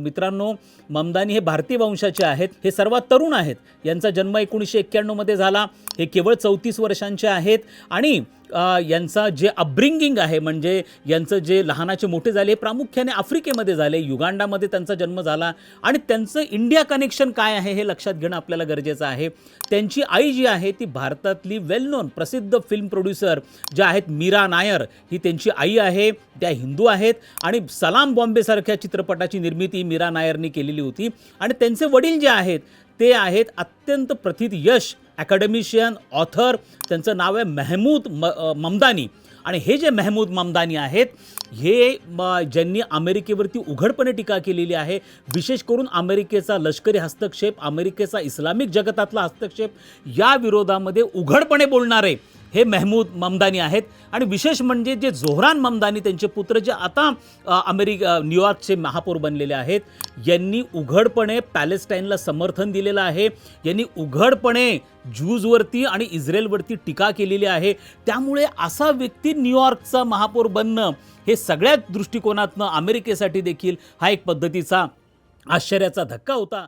मित्रांनो ममदानी हे भारतीय वंशाचे आहेत हे सर्वात तरुण आहेत. यांचा जन्म एकोणीसशे एक्क्याण्णवमध्ये झाला. हे केवळ चौतीस वर्षांचे आहेत. आणि यांचा जे अपब्रिंगिंग आहे म्हणजे यांचं जे लहानाचे मोठे झाले हे प्रामुख्याने आफ्रिकेमध्ये झाले युगांडामध्ये त्यांचा जन्म झाला. आणि त्यांचं इंडिया कनेक्शन काय आहे हे लक्षात घेणं आपल्याला गरजेचं आहे. त्यांची आई जी आहे ती भारतातली वेल नोन प्रसिद्ध फिल्म प्रोड्युसर ज्या आहेत मीरा नायर. ही त्यांची आई आहे त्या हिंदू आहेत. आणि सलाम बॉम्बेसारख्या चित्रपटाची निर्मिती मीरा नायरनी केलेली होती. आणि त्यांचे वडील जे आहेत ते आहेत अत्यंत प्रथित यश ॲकॅडमिशियन ऑथर त्यांचं नाव आहे मेहमूद म ममदानी. आणि हे जे मेहमूद ममदानी आहेत हे म, ज्यांनी अमेरिकेवरती उघडपणे टीका केलेली आहे विशेष करून अमेरिकेचा लष्करी हस्तक्षेप अमेरिकेचा इस्लामिक जगतातला हस्तक्षेप या विरोधामध्ये उघडपणे बोलणारे हे मेहमूद ममदानी आहेत. आणि विशेष म्हणजे जे जोहरान ममदानी त्यांचे पुत्र जे आता अमेरिका न्यूयॉर्कचे महापौर बनलेले आहेत यांनी उघडपणे पॅलेस्टाईनला समर्थन दिलेलं आहे. यांनी उघडपणे ज्यूजवरती आणि इस्रायलवरती टीका केलेली आहे. त्यामुळे असा व्यक्ती न्यूयॉर्कचा महापौर बनणं हे सगळ्याच दृष्टिकोनातनं अमेरिकेसाठी देखील हा एक पद्धतीचा आश्चर्याचा धक्का होता.